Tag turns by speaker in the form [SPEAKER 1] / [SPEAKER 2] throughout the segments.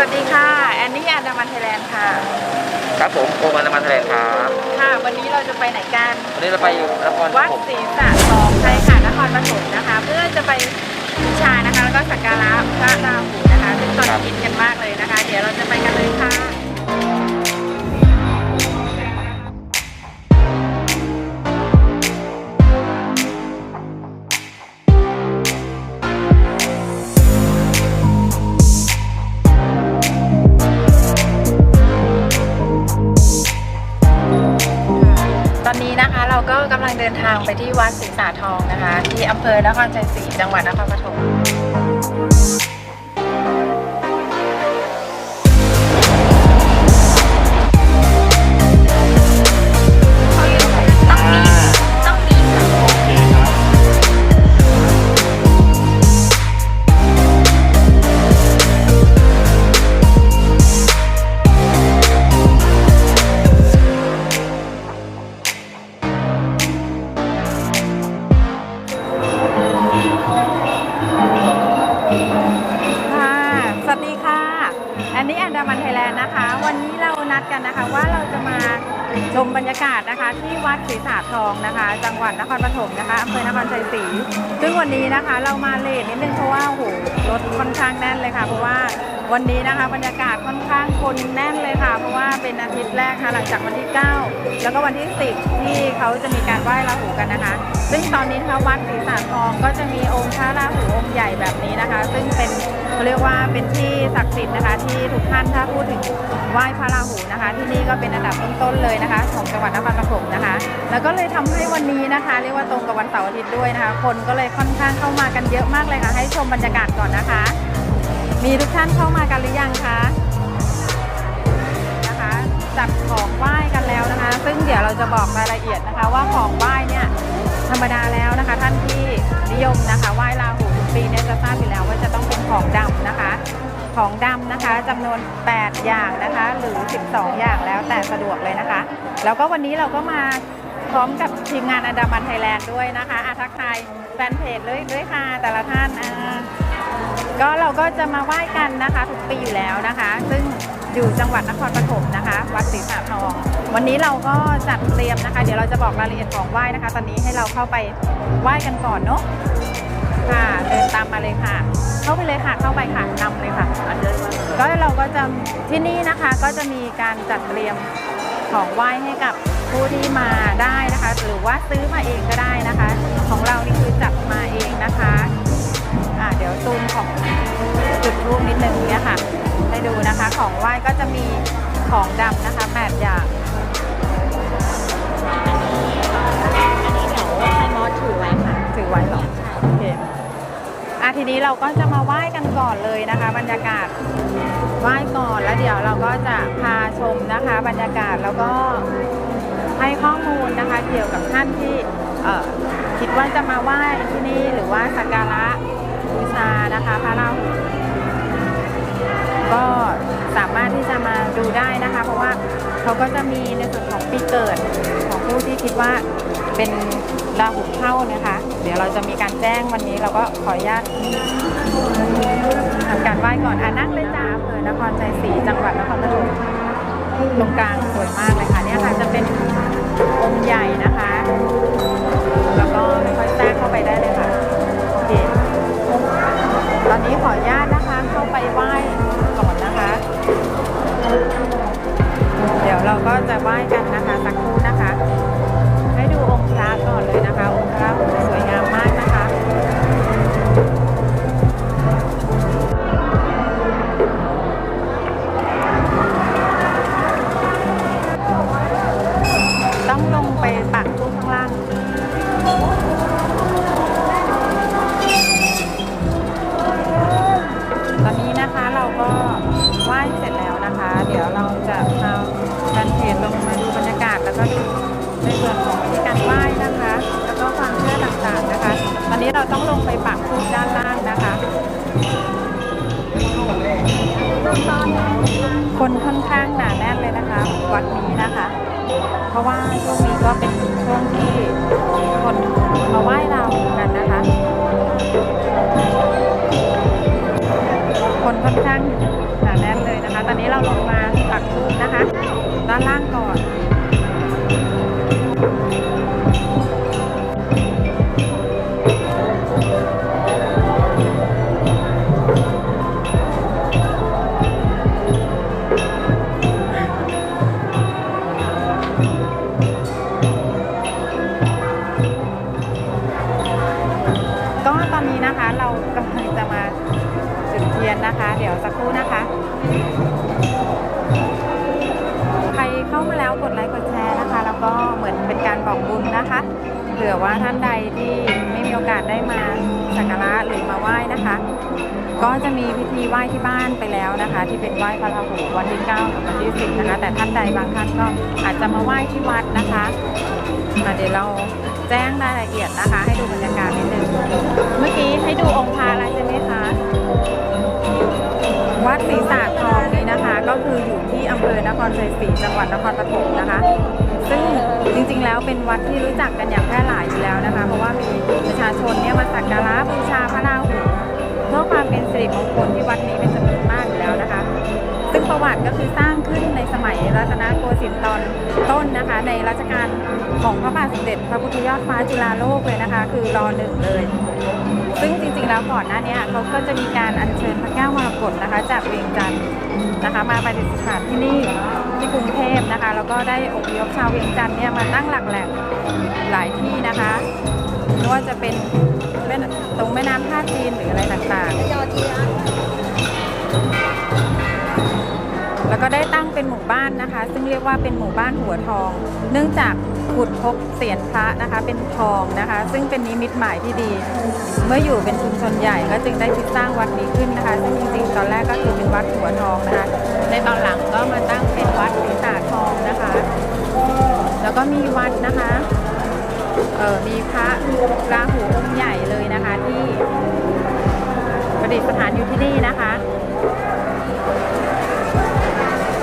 [SPEAKER 1] วัสดีค่ะ แอนนี่อันดามันไทยแลนด์ค่ะ
[SPEAKER 2] ครับผมโอมันน้ำมันแถลงครับ
[SPEAKER 1] ค่ะ วันนี้เราจะไปไหนกัน
[SPEAKER 2] วันนี้เราไปอยู่นครป
[SPEAKER 1] วัด
[SPEAKER 2] ฐม
[SPEAKER 1] ศรีสะทองใช่ค่ะนครปฐมนะคะ เพื่อจะไปบูชานะคะ แล้วก็สักการะพระราหูนะคะซึ่งตอนนี้กินกันมากเลยนะคะ เดี๋ยวเราจะไปกันเลยค่ะ อนนี้นะคะเราก็กำลังเดินทางไปที่วัดศรีสาทองนะคะ ที่อำเภอนครชัยศรีจังหวัดนครปฐม ดกันนะคะ ว่าเราจะมาชมบรรยากาศนะคะ ที่วัดศรีสาทองนะคะ จังหวัดนครปฐมนะคะอำเภอนครชัยศรีซึ่งวันนี้นะคะเรามาเลทนิดนึงเพราะว่าโอ้โหรถค่อนข้างแน่นเลยค่ะ เพราะว่าวันนี้นะคะบรรยากาศค่อนข้างคนแน่นเลยค่ะ เพราะว่าเป็นอาทิตย์แรกค่ะหลังจากวันที่ 9 แล้วก็วันที่ 10 ที่เขาจะมีการไหว้ราหูกันนะคะ ซึ่งตอนนี้นะคะวัดศรีสาทองก็จะมีองค์พระราหูองค์ใหญ่แบบนี้นะคะ ซึ่งเป็น เขาเรียกว่าเป็นที่ศักดิ์สิทธิ์นะคะที่ทุกท่านถ้าพูดถึงไหว้พระราหูนะคะ ที่นี่ก็เป็นอันดับต้นๆเลยนะคะ ของจังหวัดนครปฐมนะคะ แล้วก็เลยทำให้วันนี้นะคะ เรียกว่าตรงกับวันเสาร์อาทิตย์ด้วยนะคะ คนก็เลยค่อนข้างเข้ามากันเยอะมากเลยค่ะ ให้ชมบรรยากาศก่อนนะคะ มีทุกท่านเข้ามากันหรือยังคะนะคะจัดของไหว้กันแล้วนะคะ ซึ่งเดี๋ยวเราจะบอกรายละเอียดนะคะ ว่าของไหว้เนี่ยธรรมดาแล้วนะคะ ท่านที่นิยมนะคะไหว้ราหู ปีเนี่ยจะทราบอยู่แล้วว่าจะต้องเป็นของดำนะคะ ของดำนะคะจำนวน 8 อย่างนะคะ หรือ 12 อย่างแล้วแต่สะดวกเลยนะคะ แล้วก็วันนี้เราก็มาพร้อมกับทีมงานอันดามันไทยแลนด์ด้วยนะคะอาทักทายแฟนเพจเลยด้วยค่ะแต่ละท่านอ่าก็เราก็จะมาไหว้กันนะคะทุกปีอยู่แล้วนะคะ ซึ่งอยู่จังหวัดนครปฐมนะคะ วัดศรีสาทอง วันนี้เราก็จัดเตรียมนะคะ เดี๋ยวเราจะบอกรายละเอียดของไหว้นะคะ ตอนนี้ให้เราเข้าไปไหว้กันก่อนเนาะ ค่ะ เดินตามมาเลยค่ะ เข้าไปเลยค่ะ เข้าไปค่ะนำเลยค่ะก็เราก็จะที่นี่นะคะก็จะมีการจัดเตรียมของไหว้ให้กับผู้ที่มาได้นะคะ หรือว่าซื้อมาเองก็ได้นะคะ ของเรานี่คือจัดมาเองนะคะอ่าเดี๋ยวซูมของจุดรูปนิดนึงเนี่ยค่ะ ให้ดูนะคะ ของไหว้ก็จะมีของดำนะคะแปดอย่าง
[SPEAKER 3] อันนี้เดี๋ยวให้มอสถือไว้ค่ะ
[SPEAKER 1] ถือไว้เหรอโอเคอะ ทีนี้เราก็จะมาไหว้กันก่อนเลยนะคะ บรรยากาศไหว้ก่อนแล้วเดี๋ยวเราก็จะพาชมนะคะ บรรยากาศแล้วก็ให้ข้อมูลนะคะ เกี่ยวกับท่านที่เออคิดว่าจะมาไหว้ที่นี่หรือว่าสักการะบูชานะคะพระราหูก็สามารถที่จะมาดูได้นะคะ เพราะว่า เขาก็จะมีในส่วนของปีเกิดของผู้ที่คิดว่าเป็นราหูเข้านะคะ เดี๋ยวเราจะมีการแจ้งวันนี้เราก็ขออนุญาตทำการไหว้ก่อนอ่านั่งเลยจ้าอำเภอนครชัยศรีจังหวัดนครปฐมตรงกลางสวยมากเลยค่ะ ราก็จะไหว้กันนะคะสักครู่ คนค่อนข้างหนาแน่นเลยนะคะ วัดนี้นะคะ เพราะว่าช่วงนี้ก็เป็นช่วงที่คนมาไหว้เราหูกันนะคะ คนค่อนข้างหนาแน่นเลยนะคะ ตอนนี้เราลงมาปักทูบนะคะ ด้านล่างก่อน ใครเข้ามาแล้วกดไลค์กดแชร์นะคะ แล้วก็เหมือนเป็นการบอกบุญนะคะเผื่อว่าท่านใดที่ไม่มีโอกาสได้มาสักการะหรือมาไหว้นะคะ ก็จะมีพิธีไหว้ที่บ้านไปแล้วนะคะ ที่เป็นไหว้พระราหูวันที่9กับวันที่10นะคะ แต่ท่านใดบางท่านก็อาจจะมาไหว้ที่วัดนะคะเดี๋ยวเราแจ้งรายละเอียดนะคะ ให้ดูบรรยากาศนิดนึง เมื่อกี้ให้ดูองค์พระแล้วใช่ไหมคะ วัดศรีสาทองนี้นะคะ ก็คืออยู่ที่อำเภอนครชัยศรีจังหวัดนครปฐมนะคะ ซึ่งจริงๆแล้วเป็นวัดที่รู้จักกันอย่างแพร่หลายอยู่แล้วนะคะ เพราะว่ามีประชาชนเนี่ยมาสักการะบูชาพระราหูเพื่อความเป็นสิริมงคลที่วัดนี้เป็นจำนวนมากอยู่แล้วนะคะ ซึ่งประวัติก็คือสร้างขึ้นในสมัยรัตนโกสินทร์ตอนต้นนะคะ ในรัชกาลของพระบาทสมเด็จพระพุทธยอดฟ้าจุฬาโลกเลยนะคะ คือรอหนึ่งเลย ซึ่งจริงๆแล้วก่อนหน้านี้เขาก็จะมีการอัญเชิญพระแก้วมรกตนะคะ จากเวียงจันทร์นะคะมาประดิษฐานที่นี่ที่กรุงเทพนะคะแล้วก็ได้อพยพชาวเวียงจันทร์เนี่ยมาตั้งหลักแหล่งหลายที่นะคะไม่ว่าจะเป็นตรงแม่น้ำท่าจีนหรืออะไรต่างๆ แล้วก็ได้ตั้งเป็นหมู่บ้านนะคะ ซึ่งเรียกว่าเป็นหมู่บ้านหัวทอง เนื่องจากขุดพบเสียนพระนะคะ เป็นทองนะคะ ซึ่งเป็นนิมิตหมายที่ดี เมื่ออยู่เป็นชุมชนใหญ่ก็จึงได้คิดสร้างวัดนี้ขึ้นนะคะซึ่งจริงๆตอนแรกก็คือเป็นวัดหัวทองนะคะ ในตอนหลังก็มาตั้งเป็นวัดศรีสาทองนะคะ แล้วก็มีวัดนะคะเออมีพระราหูองค์ใหญ่เลยนะคะที่ประดิษฐานอยู่ที่นี่นะคะ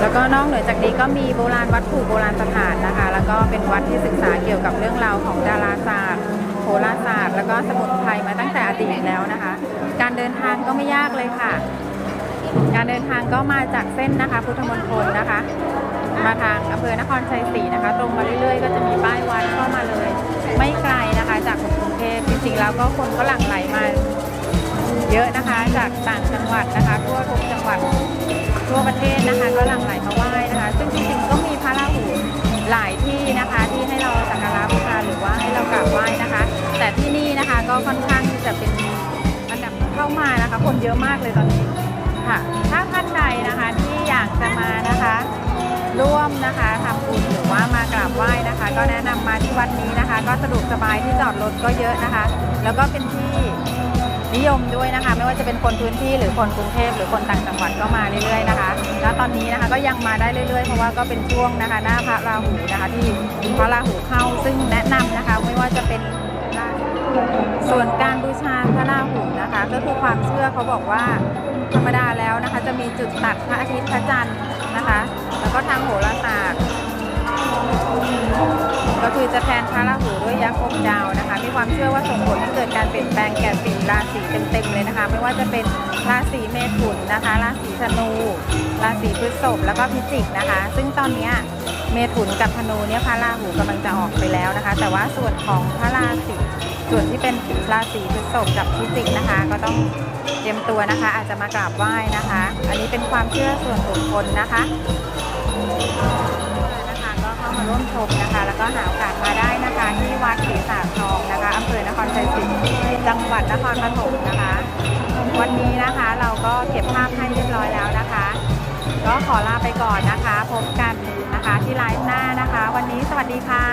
[SPEAKER 1] แล้วก็นอกเหนือจากนี้ก็มีโบราณวัตถุโบราณสถานนะคะ แล้วก็เป็นวัดที่ศึกษาเกี่ยวกับเรื่องราวของดาราศาสตร์โหราศาสตร์ แล้วก็สมุนไพรมาตั้งแต่อดีตแล้วนะคะ การเดินทางก็ไม่ยากเลยค่ะ การเดินทางก็มาจากเส้นนะคะ พุทธมณฑลนะคะ มาทางอำเภอนครชัยศรีนะคะ ตรงมาเรื่อยๆ ก็จะมีป้ายวัดเข้ามาเลย ไม่ไกลนะคะ จากกรุงเทพจริงๆแล้วก็คนก็หลั่งไหลมาเยอะนะคะจากต่างจังหวัดนะคะทั่วทุกจังหวัด ทั่วประเทศนะคะ ก็หลั่งไหลมาไหว้นะคะ ซึ่งจริงๆก็มีพระราหูหลายที่นะคะที่ให้เราสักการะบูชาหรือว่าให้เรากราบไหว้นะคะ แต่ที่นี่นะคะก็ค่อนข้างที่จะเป็นอันดับเข้ามานะคะ คนเยอะมากเลยตอนนี้ค่ะ ถ้าท่านใดนะคะที่อยากจะมานะคะ ร่วมนะคะทำบุญหรือว่ามากราบไหว้นะคะ ก็แนะนำมาที่วัดนี้นะคะ ก็สะดวกสบายที่จอดรถก็เยอะนะคะ แล้วก็เป็นที่ นิยมด้วยนะคะ ไม่ว่าจะเป็นคนพื้นที่หรือคนกรุงเทพหรือคนต่างจังหวัดก็มาเรื่อยๆนะคะ แล้วตอนนี้นะคะก็ยังมาได้เรื่อยๆ เพราะว่าก็เป็นช่วงนะคะหน้าพระราหูนะคะที่พระราหูเข้าซึ่งแนะนำนะคะไม่ว่าจะเป็นส่วนการบูชาพระราหูนะคะ ก็คือความเชื่อเขาบอกว่าธรรมดาแล้วนะคะ จะมีจุดตัดพระอาทิตย์พระจันทร์นะคะ แล้วก็ทางโหราศาสตร์ ก็คือจะแทนพระราหูด้วยยักษ์อมดาวนะคะ มีความเชื่อว่าส่งผลให้เกิดการเปลี่ยนแปลงแก่สีราศีเต็มๆเลยนะคะ ไม่ว่าจะเป็นราศีเมถุนนะคะ ราศีธนู ราศีพฤษภแล้วก็พิจิกนะคะ ซึ่งตอนนี้เมถุนกับธนูเนี่ยพระราหูกำลังจะออกไปแล้วนะคะ แต่ว่าส่วนของพระราศีส่วนที่เป็นราศีพฤษภกับพิจิกนะคะ ก็ต้องเตรียมตัวนะคะ อาจจะมากราบไหว้นะคะ อันนี้เป็นความเชื่อส่วนบุคคลนะคะนะคะ มาร่วมชมนะคะ แล้วก็หาโอกาสมาได้นะคะ ที่วัดศรีสาทองนะคะอำเภอนครชัยศรีจังหวัดนครปฐมนะคะ วันนี้นะคะเราก็เก็บภาพให้เรียบร้อยแล้วนะคะ ก็ขอลาไปก่อนนะคะ พบกันนะคะที่ไลฟ์หน้านะคะ วันนี้สวัสดีค่ะ